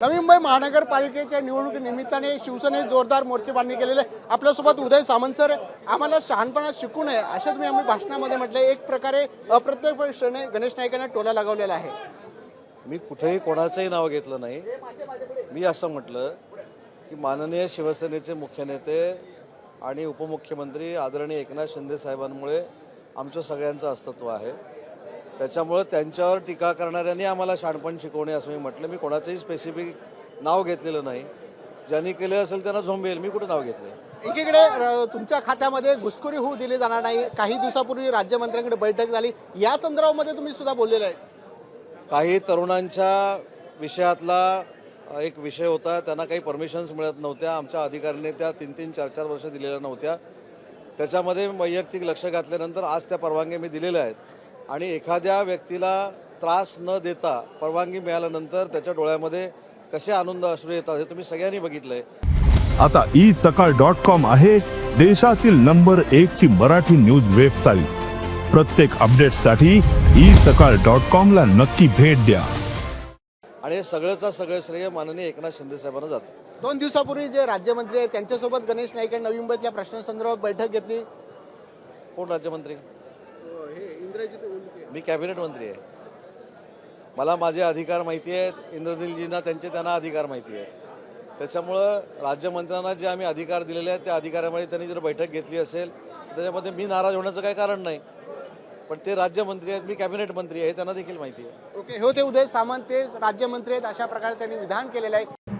नवी मुंबई महानगरपालिकेच्या निवडणुकी निमित्ताने शिवसेने जोरदार मोर्चेबांधणी केलेले आहे. आपल्यासोबत उदय सामंत सर आम्हाला शहाणपणा शिकू नये असं तुम्ही आम्ही भाषणामध्ये म्हटलं. एक प्रकारे अप्रत्यक्षपणे गणेश नाईकांना टोला लागवलेला आहे. मी कुठेही कोणाचंही नाव घेतलं नाही. मी असं म्हटलं की माननीय शिवसेनेचे मुख्य नेते आणि उपमुख्यमंत्री आदरणीय एकनाथ शिंदे साहेबांमुळे आमचं सगळ्यांचं अस्तित्व आहे. त्याच्यामुळं त्यांच्यावर टीका करणाऱ्यांनी आम्हाला शहाणपण शिकवणे असं मी म्हटलं. मी कोणाचंही स्पेसिफिक नाव घेतलेलं नाही. ज्यांनी केलं असेल त्यांना झोंबेल मी कुठं नाव घेतलं एकीकडे अ, तुमच्या खात्यामध्ये घुसखोरी होऊ दिली जाणार नाही. काही दिवसापूर्वी राज्यमंत्र्यांकडे बैठक झाली. या संदर्भामध्ये तुम्ही सुद्धा बोललेलं आहे. काही तरुणांच्या विषयातला अ, एक विषय होता. त्यांना काही परमिशन्स मिळत नव्हत्या. आमच्या अधिकाऱ्यांनी त्या तीन तीन चार चार वर्ष दिलेल्या नव्हत्या. त्याच्यामध्ये वैयक्तिक लक्ष घातल्यानंतर आज त्या परवानगी मी दिलेल्या आहेत. आणि एखाद्या व्यक्तीला त्रास न देता परवानगी मिळाल्यानंतर त्याच्या डोळ्यामध्ये कसे आनंद अश्रू येतात हे तुम्ही सगळ्यांनी बघितलं आहे आता ई सकाळ डॉट कॉम आहे देशातील नंबर एक ची मराठी न्यूज वेबसाईट. प्रत्येक अपडेटसाठी ई सकाळ डॉट कॉम ला नक्की भेट द्या. आणि हे सगळंचा सगळं श्रेय माननीय एकनाथ शिंदे साहेबांना जातं. दोन दिवसापूर्वी जे राज्यमंत्री आहेत त्यांच्यासोबत गणेश नाईक यांनी नवी मुंबईतल्या प्रश्नासंदर्भात बैठक घेतली. कोण राज्यमंत्री? इंद्रजित उल्के. मी कॅबिनेट मंत्री आहे. मला माझे अधिकार माहिती आहेत. इंद्रजिलजींना त्यांचे त्यांना अधिकार माहिती आहेत. त्याच्यामुळं राज्यमंत्र्यांना जे आम्ही अधिकार दिलेले आहेत त्या अधिकारामुळे त्यांनी जर बैठक घेतली असेल त्याच्यामध्ये मी नाराज होण्याचं काही कारण नाही. पण ते राज्यमंत्री आहेत मी कॅबिनेट मंत्री आहे हे त्यांना देखील माहिती आहे. ओके हो ते उदय सामंत ते राज्यमंत्री आहेत अशा प्रकारे त्यांनी विधान केलेलं आहे.